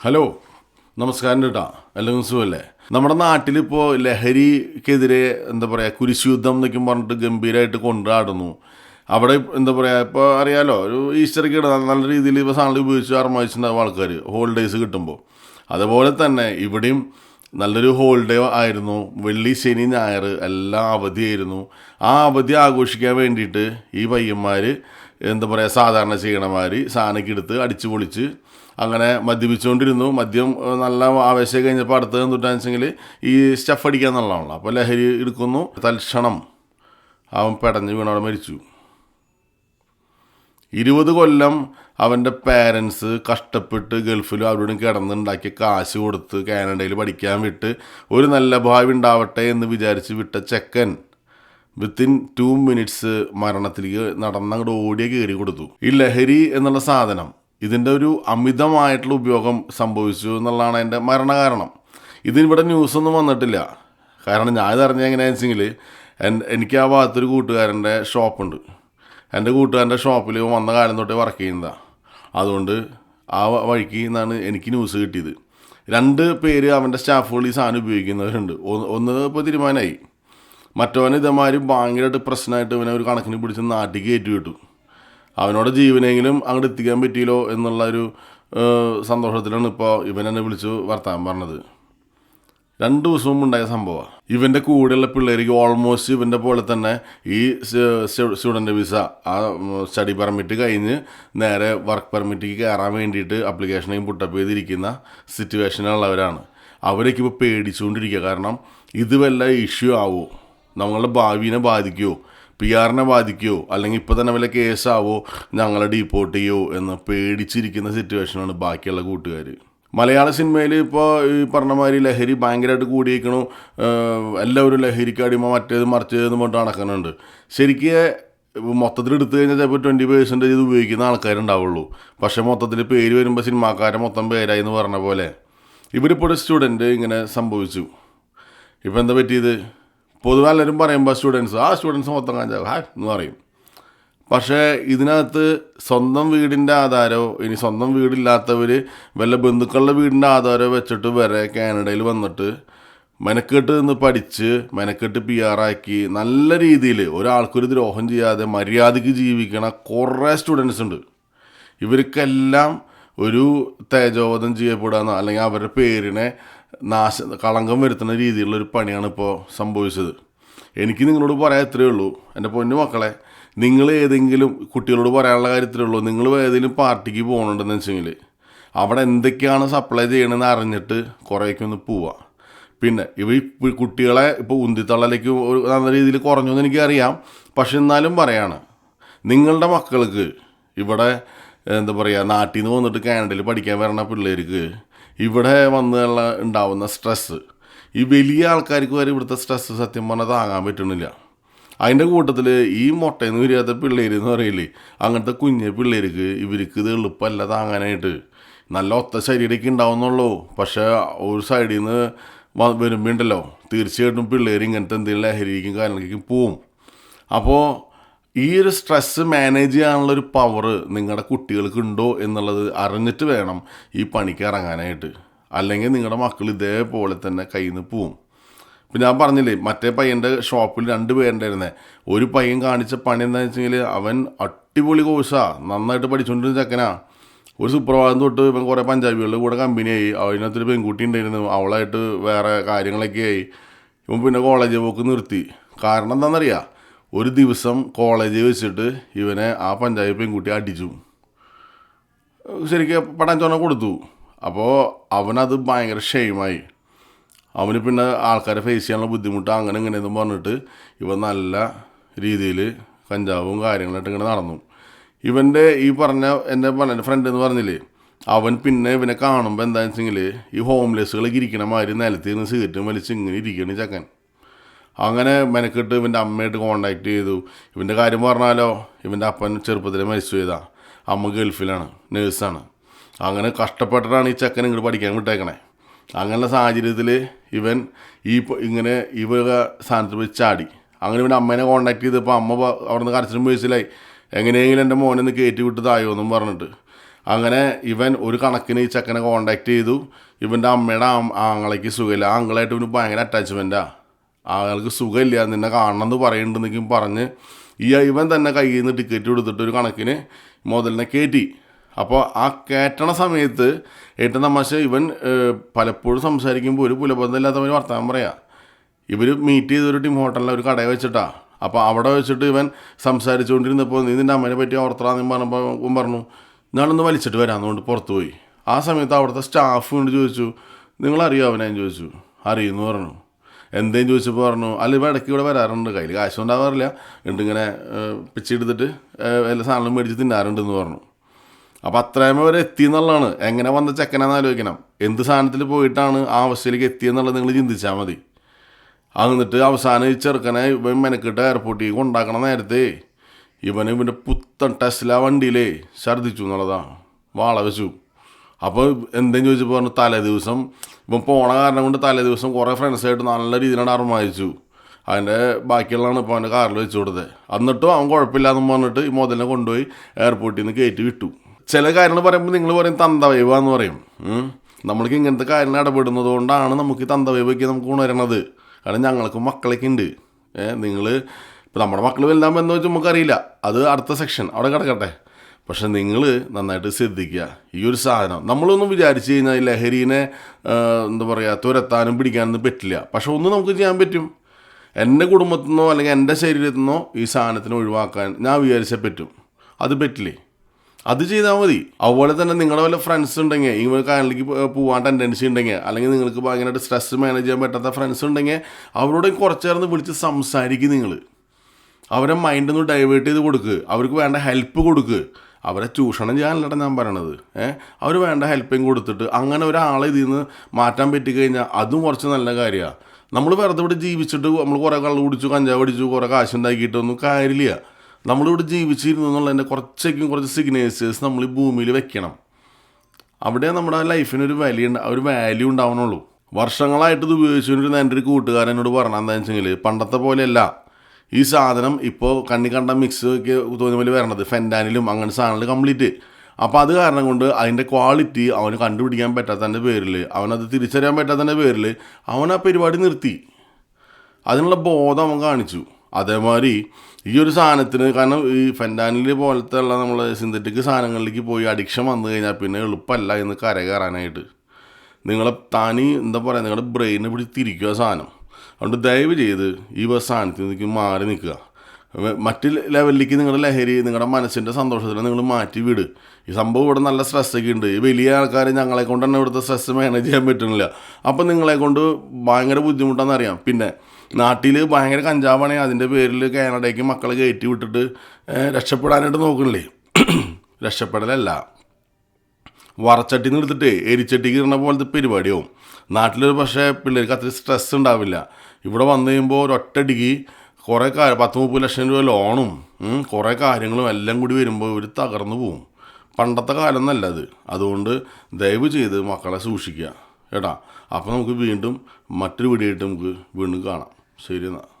Hello നമസ്കാരം ചേട്ടാ എല്ലാവർക്കും സുഖമല്ലേ നമ്മുടെ നാട്ടിലിപ്പോൾ ലഹരിക്കെതിരെ എന്താ പറയുക കുരിശുയുദ്ധം എന്നൊക്കെ പറഞ്ഞിട്ട് ഗംഭീരമായിട്ട് കൊണ്ടാടുന്നു. അവിടെ എന്താ പറയുക ഇപ്പോൾ അറിയാലോ ഒരു ഈസ്റ്റർക്ക് ഇട നല്ല രീതിയിൽ ഇപ്പോൾ സാധനം ഉപയോഗിച്ച് അർമായിച്ചിട്ടുണ്ടാവും ആൾക്കാർ ഹോളിഡേയ്സ് കിട്ടുമ്പോൾ അതുപോലെ തന്നെ ഇവിടെയും നല്ലൊരു ഹോളിഡേ ആയിരുന്നു. വെള്ളി ശനി ഞായർ എല്ലാം അവധിയായിരുന്നു. ആ അവധി ആഘോഷിക്കാൻ വേണ്ടിയിട്ട് ഈ പയ്യന്മാർ എന്താ പറയുക സാധാരണ ചെയ്യണമാതിരി സാധനമൊക്കെ എടുത്ത് അടിച്ചു പൊളിച്ച് അങ്ങനെ മദ്യപിച്ചുകൊണ്ടിരുന്നു. മദ്യം നല്ല ആവേശം കഴിഞ്ഞപ്പോൾ അടുത്ത് നിന്നിട്ടാന്ന് വെച്ചെങ്കിൽ ഈ സ്റ്റഫ് അടിക്കാൻ എന്നുള്ളതാണല്ലോ അപ്പോൾ ലഹരി എടുക്കുന്നു. തൽക്ഷണം അവൻ പെടഞ്ഞ് വീണവിടെ മരിച്ചു. ഇരുപത് കൊല്ലം അവന്റെ പേരൻസ് കഷ്ടപ്പെട്ട് ഗൾഫിലും അവരോടും കിടന്നുണ്ടാക്കി കാശ് കൊടുത്ത് കാനഡയിൽ പഠിക്കാൻ വിട്ട് ഒരു നല്ല ഭാവി ഉണ്ടാവട്ടെ എന്ന് വിചാരിച്ച് വിട്ട ചെക്കൻ വിത്തിൻ ടു മിനിറ്റ്സ് മരണത്തിലേക്ക് നടന്നങ്ങോട്ട് ഓടിയ കയറി കൊടുത്തു. ഈ ലഹരി എന്നുള്ള സാധനം ഇതിന്റെ ഒരു അമിതമായിട്ടുള്ള ഉപയോഗം സംഭവിച്ചു എന്നുള്ളതാണ് എന്റെ മരണകാരണം. ഇതിനിവിടെ ന്യൂസൊന്നും വന്നിട്ടില്ല. കാരണം ഞാൻ ഇതറിഞ്ഞ എങ്ങനെയാണെന്ന് വെച്ചെങ്കിൽ എനിക്ക് ആ ഭാഗത്തൊരു കൂട്ടുകാരന്റെ ഷോപ്പുണ്ട്. എന്റെ കൂട്ടുകാരന്റെ ഷോപ്പിൽ വന്ന കാലം തൊട്ടേ വർക്ക് ചെയ്യുന്നതാണ് അതുകൊണ്ട് ആ വഴിക്ക് നിന്നാണ് എനിക്ക് ന്യൂസ് കിട്ടിയത്. രണ്ട് പേര് അവന്റെ സ്റ്റാഫുകൾ ഈ സാധനം ഉപയോഗിക്കുന്നവരുണ്ട്. ഒന്ന് ഇപ്പോൾ തീരുമാനമായി മറ്റവൻ ഇതേമാതിരി ഭയങ്കരമായിട്ട് പ്രശ്നമായിട്ട് ഇവനെ ഒരു കണക്കിന് പിടിച്ച് നാട്ടിൽ കയറ്റി വിട്ടു. അവനോട് ജീവനെങ്കിലും അങ്ങോട്ട് എത്തിക്കാൻ പറ്റിയല്ലോ എന്നുള്ള ഒരു സന്തോഷത്തിലാണ് ഇപ്പോൾ ഇവൻ എന്നെ വിളിച്ച് വർത്താനം പറഞ്ഞത്. രണ്ട് ദിവസം മുമ്പ് ഉണ്ടായ സംഭവമാണ് ഇവന്റെ കൂടെയുള്ള പിള്ളേർക്ക് ഓൾമോസ്റ്റ് ഇവന്റെ പോലെ തന്നെ ഈ സ്റ്റുഡന്റ് വിസ ആ സ്റ്റഡി പെർമിറ്റ് കഴിഞ്ഞ് നേരെ വർക്ക് പെർമിറ്റിക്ക് കയറാൻ വേണ്ടിയിട്ട് അപ്ലിക്കേഷനെയും പുട്ടപ്പ് ചെയ്തിരിക്കുന്ന സിറ്റുവേഷനുള്ളവരാണ് അവരൊക്കെ ഇപ്പോൾ പേടിച്ചുകൊണ്ടിരിക്കുക കാരണം ഇത് വല്ല ഇഷ്യൂ ആവുമോ നമ്മളുടെ ഭാവിനെ ബാധിക്കുമോ പി ആറിനെ ബാധിക്കുമോ അല്ലെങ്കിൽ ഇപ്പോൾ തന്നെ വല്ല കേസാവോ? ഞങ്ങളെ ഡീപ്പോർട്ട് ചെയ്യുമോ എന്ന് പേടിച്ചിരിക്കുന്ന സിറ്റുവേഷനാണ് ബാക്കിയുള്ള കൂട്ടുകാർ മലയാള സിനിമയിൽ ഇപ്പോൾ ഈ പറഞ്ഞ മാതിരി ലഹരി ഭയങ്കരമായിട്ട് കൂടിയിരിക്കണു എല്ലാവരും ലഹരിക്ക് അടിമ മറ്റേത് മറിച്ചതെന്ന് പറഞ്ഞിട്ട് നടക്കുന്നുണ്ട് ശരിക്കും മൊത്തത്തിൽ എടുത്തു കഴിഞ്ഞാൽ ചിലപ്പോൾ ട്വന്റി പേഴ്സന്റേജ് ഇത് ഉപയോഗിക്കുന്ന ആൾക്കാരുണ്ടാവുള്ളൂ. പക്ഷേ മൊത്തത്തിൽ പേര് വരുമ്പോൾ സിനിമാക്കാരെ മൊത്തം പേരായി എന്ന് പറഞ്ഞ പോലെ. ഇവരിപ്പോൾ ഒരു സ്റ്റുഡന്റ് ഇങ്ങനെ സംഭവിച്ചു. ഇപ്പം എന്താ പറ്റിയത്? പൊതുവെ എല്ലാവരും പറയുമ്പോൾ സ്റ്റുഡൻസ്. ആ സ്റ്റുഡൻസ് മൊത്തം കാഞ്ചാവ്. ഹാ എന്ന് പറയും. പക്ഷേ ഇതിനകത്ത് സ്വന്തം വീടിന്റെ ആധാരമോ ഇനി സ്വന്തം വീടില്ലാത്തവർ വല്ല ബന്ധുക്കളുടെ വീടിന്റെ ആധാരമോ വെച്ചിട്ട് വരെ കാനഡയിൽ വന്നിട്ട് മെനക്കെട്ട് നിന്ന് പഠിച്ച് മെനക്കെട്ട് പി ആറാക്കി നല്ല രീതിയിൽ ഒരാൾക്കൊരു ദ്രോഹം ചെയ്യാതെ മര്യാദയ്ക്ക് ജീവിക്കണ കുറേ സ്റ്റുഡൻസ് ഉണ്ട്. ഇവർക്കെല്ലാം ഒരു തേജോവധം ചെയ്യപ്പെടാന്ന് അല്ലെങ്കിൽ അവരുടെ പേരിനെ നാശ കളങ്കം വരുത്തുന്ന രീതിയിലുള്ള ഒരു പണിയാണ് ഇപ്പോൾ സംഭവിച്ചത്. എനിക്ക് നിങ്ങളോട് പറയാൻ ഇത്രയേ ഉള്ളൂ. എന്റെ പൊന്നു മക്കളെ നിങ്ങൾ ഏതെങ്കിലും കുട്ടികളോട് പറയാനുള്ള കാര്യത്തിലേ ഉള്ളൂ. നിങ്ങൾ ഏതെങ്കിലും പാർട്ടിക്ക് പോകണുണ്ടെന്ന് വെച്ചെങ്കിൽ അവിടെ എന്തൊക്കെയാണ് സപ്ലൈ ചെയ്യണമെന്ന് അറിഞ്ഞിട്ട് കുറേയൊക്കെ ഒന്ന് പോവാം. പിന്നെ ഇവ കുട്ടികളെ ഇപ്പോൾ ഉന്തിത്തള്ളലേക്ക് ഒരു നല്ല രീതിയിൽ കുറഞ്ഞു എന്ന് എനിക്കറിയാം. പക്ഷെ എന്നാലും പറയാണ് നിങ്ങളുടെ മക്കൾക്ക് ഇവിടെ എന്താ പറയുക നാട്ടിൽ നിന്ന് വന്നിട്ട് കാനഡയിൽ പഠിക്കാൻ വരണ പിള്ളേർക്ക് ഇവിടെ വന്നുള്ള ഉണ്ടാവുന്ന സ്ട്രെസ്സ് ഈ വലിയ ആൾക്കാർക്ക് വരെ ഇവിടുത്തെ സ്ട്രെസ്സ് സത്യം പറഞ്ഞാൽ താങ്ങാൻ പറ്റണില്ല. അതിന്റെ കൂട്ടത്തിൽ ഈ മുട്ടയിൽ നിന്ന് വരികയാത്ത പിള്ളേർ എന്ന് പറയില്ലേ അങ്ങനത്തെ കുഞ്ഞ് പിള്ളേർക്ക് ഇവർക്ക് ഇത് എളുപ്പമല്ല താങ്ങാനായിട്ട്. നല്ല ഒത്ത ശരീരമൊക്കെ ഉണ്ടാവുന്നുള്ളൂ. പക്ഷേ ഒരു സൈഡിൽ നിന്ന് വരുമ്പോൾ ഉണ്ടല്ലോ തീർച്ചയായിട്ടും പിള്ളേർ ഇങ്ങനത്തെ എന്തെങ്കിലും ലഹരിക്കും കാര്യങ്ങളിലേക്കും പോവും. അപ്പോൾ ഈ ഒരു സ്ട്രെസ്സ് മാനേജ് ചെയ്യാനുള്ള ഒരു പവർ നിങ്ങളുടെ കുട്ടികൾക്ക് ഉണ്ടോ എന്നുള്ളത് അറിഞ്ഞിട്ട് വേണം ഈ പണിക്ക് ഇറങ്ങാനായിട്ട്. അല്ലെങ്കിൽ നിങ്ങളുടെ മക്കൾ ഇതേപോലെ തന്നെ കയ്യിൽ നിന്ന് പോവും. ഇപ്പം ഞാൻ പറഞ്ഞില്ലേ മറ്റേ പയ്യന്റെ ഷോപ്പിൽ രണ്ട് പേരുണ്ടായിരുന്നേ. ഒരു പയ്യൻ കാണിച്ച പണി എന്താണെന്ന് വെച്ചെങ്കിൽ അവൻ അടിപൊളി കോഴ്സാണ് നന്നായിട്ട് പഠിച്ചുകൊണ്ടിരുന്ന ചെക്കനാ. ഒരു സുപ്രഭാതം തൊട്ട് ഇപ്പം കുറേ പഞ്ചാബികളുടെ കൂടെ കമ്പനിയായി അതിനകത്തൊരു പെൺകുട്ടി ഉണ്ടായിരുന്നു അവളായിട്ട് വേറെ കാര്യങ്ങളൊക്കെ ആയി. ഇപ്പം പിന്നെ കോളേജ് പോക്ക് നിർത്തി. കാരണം എന്താണെന്നറിയാം ഒരു ദിവസം കോളേജിൽ വെച്ചിട്ട് ഇവനെ ആ പഞ്ചായത്ത് പെൺകുട്ടി അടിച്ചു. ശരിക്കും പടാൻ ചോന കൊടുത്തു. അപ്പോൾ അവനത് ഭയങ്കര ഷെയിമായി അവന് പിന്നെ ആൾക്കാരെ ഫേസ് ചെയ്യാനുള്ള ബുദ്ധിമുട്ട് അങ്ങനെ ഇങ്ങനെയെന്ന് പറഞ്ഞിട്ട് ഇവൻ നല്ല രീതിയിൽ കഞ്ചാവും കാര്യങ്ങളായിട്ട് ഇങ്ങനെ നടന്നു. ഇവന്റെ ഈ പറഞ്ഞ എന്റെ പറഞ്ഞ ഫ്രണ്ട് എന്ന് പറഞ്ഞില്ലേ അവൻ പിന്നെ ഇവനെ കാണുമ്പോൾ എന്താണെന്ന് വെച്ചെങ്കിൽ ഈ ഹോംലെസ്സുകളൊക്കെ ഇരിക്കണ മാതിരി നിലത്തിൽ നിന്ന് സിഗരറ്റും വലിച്ച് ഇങ്ങനെ ഇരിക്കണ ചക്കൻ. അങ്ങനെ മെനക്കെട്ട് ഇവന്റെ അമ്മയായിട്ട് കോണ്ടാക്ട് ചെയ്തു. ഇവന്റെ കാര്യം പറഞ്ഞാലോ? ഇവന്റെ അപ്പൻ ചെറുപ്പത്തിൽ മരിച്ചു ചെയ്താ അമ്മ ഗൾഫിലാണ് നേഴ്സാണ്. അങ്ങനെ കഷ്ടപ്പെട്ടിട്ടാണ് ഈ ചെക്കൻ ഇങ്ങോട്ട് പഠിക്കാൻ വിട്ടേക്കണേ. അങ്ങനെയുള്ള സാഹചര്യത്തിൽ ഇവൻ ഈ ഇങ്ങനെ ഇവ സ്ഥാനത്ത് പോയി ചാടി. അങ്ങനെ ഇവന്റെ അമ്മേനെ കോണ്ടാക്ട് ചെയ്തപ്പോൾ അമ്മ അവിടെ അവിടുന്ന് കരച്ചിലും പേഴ്സിലായി എങ്ങനെയെങ്കിലും എന്റെ മോനെ ഒന്ന് കയറ്റി വിട്ട് തായോ എന്നും പറഞ്ഞിട്ട്. അങ്ങനെ ഇവൻ ഒരു കണക്കിന് ഈ ചെക്കനെ കോണ്ടാക്ട് ചെയ്തു. ഇവന്റെ അമ്മയുടെ ആ ആങ്ങളയ്ക്ക് സുഖമില്ല. ആങ്ങളായിട്ട് ഇവന് ഭയങ്കര അറ്റാച്ച്മെന്റാണ് ആൾക്ക് സുഖമില്ല നിന്നെ കാണണം എന്ന് പറയുന്നുണ്ടെന്നൊക്കെയും പറഞ്ഞ് ഈ ഇവൻ തന്നെ കയ്യിൽ നിന്ന് ടിക്കറ്റ് കൊടുത്തിട്ട് ഒരു കണക്കിന് മുതലിനെ കയറ്റി. അപ്പോൾ ആ കയറ്റണ സമയത്ത് ഏറ്റവും തമാശ ഇവൻ പലപ്പോഴും സംസാരിക്കുമ്പോൾ ഒരു പുലബന്ധമില്ലാത്തവർ വർത്തമാനം പറയാം. ഇവർ മീറ്റ് ചെയ്തൊരു ടീം ഹോട്ടലിൽ ഒരു കടയിൽ വെച്ചിട്ടാ. അപ്പോൾ അവിടെ വെച്ചിട്ട് ഇവൻ സംസാരിച്ചുകൊണ്ടിരുന്നപ്പോൾ നീ നിന്റെ അമ്മേനെ പറ്റി ഓർത്തറാന്ന് പറഞ്ഞപ്പോൾ പറഞ്ഞു ഞാനൊന്ന് വലിച്ചിട്ട് വരാമെന്നുകൊണ്ട് പുറത്ത് പോയി. ആ സമയത്ത് അവിടുത്തെ സ്റ്റാഫ് കൊണ്ട് ചോദിച്ചു നിങ്ങളറിയോ? അവനെ ചോദിച്ചു അറിയുമെന്ന് പറഞ്ഞു. എന്തേലും ചോദിച്ചപ്പോൾ പറഞ്ഞു അല്ല ഇവ ഇടയ്ക്ക് ഇവിടെ വരാറുണ്ട്. കയ്യിൽ കാശ് ഉണ്ടാവാറില്ല ഉണ്ട് ഇങ്ങനെ പിച്ചെടുത്തിട്ട് എല്ലാ സാധനങ്ങളും മേടിച്ച് തിന്നാറുണ്ടെന്ന് പറഞ്ഞു. അപ്പോൾ അത്രയും വരെ എത്തി എന്നുള്ളതാണ്. എങ്ങനെ വന്ന ചെക്കനാന്ന് ആലോചിക്കണം. എന്ത് സാധനത്തിൽ പോയിട്ടാണ് ആ അവസ്ഥയിലേക്ക് എത്തിയെന്നുള്ളത് നിങ്ങൾ ചിന്തിച്ചാൽ മതി. എന്നിട്ട് അവസാനം ഈ ചെറുക്കനെ ഇവൻ മെനക്കിട്ട് എയർപോർട്ടിൽ കൊണ്ടാക്കണ നേരത്തെ ഇവൻ ഇവന്റെ പുത്തൻ ടെസ്ല വണ്ടിയിലേ ഛർദ്ദിച്ചു എന്നുള്ളതാണ് വാള വെച്ചു. അപ്പോൾ എന്തെങ്കിലും ചോദിച്ചപ്പോൾ പറഞ്ഞു തലേ ദിവസം. ഇപ്പം പോണ കാരണം കൊണ്ട് തലേ ദിവസം കുറേ ഫ്രണ്ട്സായിട്ട് നല്ല രീതിയിലാണ് അർമാനിച്ചു അതിന്റെ ബാക്കിയുള്ളതാണ് ഇപ്പോൾ അവന്റെ കാറിൽ വെച്ച് കൊടുത്തത്. എന്നിട്ടും അവൻ കുഴപ്പമില്ലാന്ന് പറഞ്ഞിട്ട് ഈ മുതലിനെ കൊണ്ടുപോയി എയർപോർട്ടിൽ നിന്ന് കയറ്റി വിട്ടു. ചില കാര്യങ്ങൾ പറയുമ്പോൾ നിങ്ങൾ പറയും തന്തവൈവ എന്ന് പറയും. നമ്മൾക്ക് ഇങ്ങനത്തെ കാര്യങ്ങൾ ഇടപെടുന്നത് കൊണ്ടാണ് നമുക്ക് ഈ തന്തവൈവൊക്കെ നമുക്ക് ഉണരണത്. കാരണം ഞങ്ങൾക്ക് മക്കളൊക്കെ ഉണ്ട് നിങ്ങൾ ഇപ്പോൾ നമ്മുടെ മക്കൾ വലുതാകുമ്പോൾ എന്താ വെച്ചാൽ നമുക്കറിയില്ല. അത് അടുത്ത സെക്ഷൻ അവിടെ കിടക്കട്ടെ. പക്ഷെ നിങ്ങൾ നന്നായിട്ട് ശ്രദ്ധിക്കുക. ഈ ഒരു സാധനം. നമ്മളൊന്നും വിചാരിച്ചു കഴിഞ്ഞാൽ ഈ ലഹരീനെ എന്താ പറയുക തുരത്താനും പിടിക്കാനൊന്നും പറ്റില്ല. പക്ഷെ ഒന്ന് നമുക്ക് ചെയ്യാൻ പറ്റും. എന്റെ കുടുംബത്തിൽ നിന്നോ അല്ലെങ്കിൽ എന്റെ ശരീരത്തിൽ നിന്നോ ഈ സാധനത്തിന് ഒഴിവാക്കാൻ ഞാൻ വിചാരിച്ചാൽ പറ്റും. അത് പറ്റില്ലേ? അത് ചെയ്താൽ മതി. അതുപോലെ തന്നെ നിങ്ങളെ വല്ല ഫ്രണ്ട്സ് ഉണ്ടെങ്കിൽ ഇങ്ങനെ കാനലിലേക്ക് പോകാൻ ടെൻഡൻസി ഉണ്ടെങ്കിൽ അല്ലെങ്കിൽ നിങ്ങൾക്ക് ഭയങ്കരമായിട്ട് സ്ട്രെസ് മാനേജ് ചെയ്യാൻ പറ്റാത്ത ഫ്രണ്ട്സ് ഉണ്ടെങ്കിൽ അവരോട് കുറച്ച് നേരം വിളിച്ച് സംസാരിക്കും നിങ്ങൾ അവരെ മൈൻഡ് ഒന്ന് ഡൈവേർട്ട് ചെയ്ത് കൊടുക്കുക അവർക്ക് വേണ്ട ഹെൽപ്പ് കൊടുക്കുക അവരെ ചൂഷണം ചെയ്യാനല്ലട ഞാൻ പറയണത്. ഏഹ് അവർ വേണ്ട ഹെൽപ്പിങ് കൊടുത്തിട്ട് അങ്ങനെ ഒരാളെ ഇതിൽ നിന്ന് മാറ്റാൻ പറ്റിക്കഴിഞ്ഞാൽ അതും കുറച്ച് നല്ല കാര്യമാണ് നമ്മൾ വെറുതെ ഇവിടെ ജീവിച്ചിട്ട് നമ്മൾ കുറേ കള്ളു കുടിച്ചു കഞ്ചാവ് അടിച്ചു കുറേ കാശുണ്ടാക്കിയിട്ടൊന്നും കാര്യമില്ല. നമ്മളിവിടെ ജീവിച്ചിരുന്നു എന്നുള്ളതിന്റെ കുറച്ചേക്കും കുറച്ച് സിഗ്നേച്ചേഴ്സ് നമ്മൾ ഈ ഭൂമിയിൽ വെക്കണം. അവിടെ നമ്മുടെ ലൈഫിന് ഒരു വാല്യൂ ഒരു വാല്യൂ ഉണ്ടാവണുള്ളൂ. വർഷങ്ങളായിട്ട് ഇത് ഉപയോഗിച്ചുകൊണ്ടിരുന്ന എന്റെ ഒരു കൂട്ടുകാരനോട് എന്താണെന്ന് വെച്ചെങ്കിൽ പണ്ടത്തെ പോലെയല്ല. ഈ സാധനം ഇപ്പോൾ കണ്ണി കണ്ട മിക്സ് ഒക്കെ തോന്നിയ പോലെ വരണത്. ഫെൻഡാനിലും അങ്ങനത്തെ സാധനങ്ങൾ കംപ്ലീറ്റ് അപ്പോൾ അത് കാരണം കൊണ്ട് അതിന്റെ ക്വാളിറ്റി അവന് കണ്ടുപിടിക്കാൻ പറ്റാത്തതിന്റെ പേരിൽ അവനത് തിരിച്ചറിയാൻ പറ്റാത്തതിന്റെ പേരിൽ അവൻ ആ പരിപാടി നിർത്തി. അതിനുള്ള ബോധം അവൻ കാണിച്ചു. അതേമാതിരി ഈ ഒരു സാധനത്തിന് കാരണം ഈ ഫെൻഡാനിൽ പോലത്തെ ഉള്ള നമ്മൾ സിന്തറ്റിക് സാധനങ്ങളിലേക്ക് പോയി അഡിക്ഷൻ വന്നു കഴിഞ്ഞാൽ പിന്നെ എളുപ്പമല്ല എന്ന് കര കയറാനായിട്ട് നിങ്ങളെ താനി എന്താ പറയുക നിങ്ങളുടെ ബ്രെയിനെ പിടിച്ച് തിരിക്കുക സാധനം. അതുകൊണ്ട് ദയവ് ചെയ്ത് ഈ ഒരു സാധനത്തിൽ നിന്നേക്ക് മാറി നിൽക്കുക. മറ്റ് ലെവലിലേക്ക് നിങ്ങളുടെ ലഹരി നിങ്ങളുടെ മനസ്സിന്റെ സന്തോഷത്തിൽ നിങ്ങൾ മാറ്റി വിട്. ഈ സംഭവം ഇവിടെ നല്ല സ്ട്രെസ്സൊക്കെ ഉണ്ട്. ഈ വലിയ ആൾക്കാർ ഞങ്ങളെ കൊണ്ട് തന്നെ ഇവിടുത്തെ സ്ട്രെസ് മാനേജ് ചെയ്യാൻ പറ്റുന്നില്ല. അപ്പം നിങ്ങളെ കൊണ്ട് ഭയങ്കര ബുദ്ധിമുട്ടാണെന്ന് അറിയാം. പിന്നെ നാട്ടിൽ ഭയങ്കര കഞ്ചാവാണെങ്കിൽ അതിന്റെ പേരിൽ കാനഡയ്ക്ക് മക്കളെ കയറ്റി വിട്ടിട്ട് രക്ഷപ്പെടാനായിട്ട് നോക്കണില്ലേ? രക്ഷപ്പെടലല്ല. വറച്ചട്ടിന്ന് എടുത്തിട്ട് എരിച്ചട്ടിക്ക് ഇടുന്ന പോലത്തെ പരിപാടിയാവും. നാട്ടിലൊരു പക്ഷേ പിള്ളേർക്ക് അത്ര സ്ട്രെസ് ഉണ്ടാവില്ല. ഇവിടെ വന്നു കഴിയുമ്പോൾ ഒരൊറ്റടിക്ക് കുറേ കാര്യം പത്ത് മുപ്പത് ലക്ഷം രൂപ ലോണും കുറേ കാര്യങ്ങളും എല്ലാം കൂടി വരുമ്പോൾ ഇവർ തകർന്നു പോവും. പണ്ടത്തെ കാലം എന്നല്ല അത് അതുകൊണ്ട് ദയവ് ചെയ്ത് മക്കളെ സൂക്ഷിക്കുക. കേട്ടാ? അപ്പോൾ നമുക്ക് വീണ്ടും മറ്റൊരു വീഡിയോ നമുക്ക് വീണ്ടും കാണാം. ശരി എന്നാൽ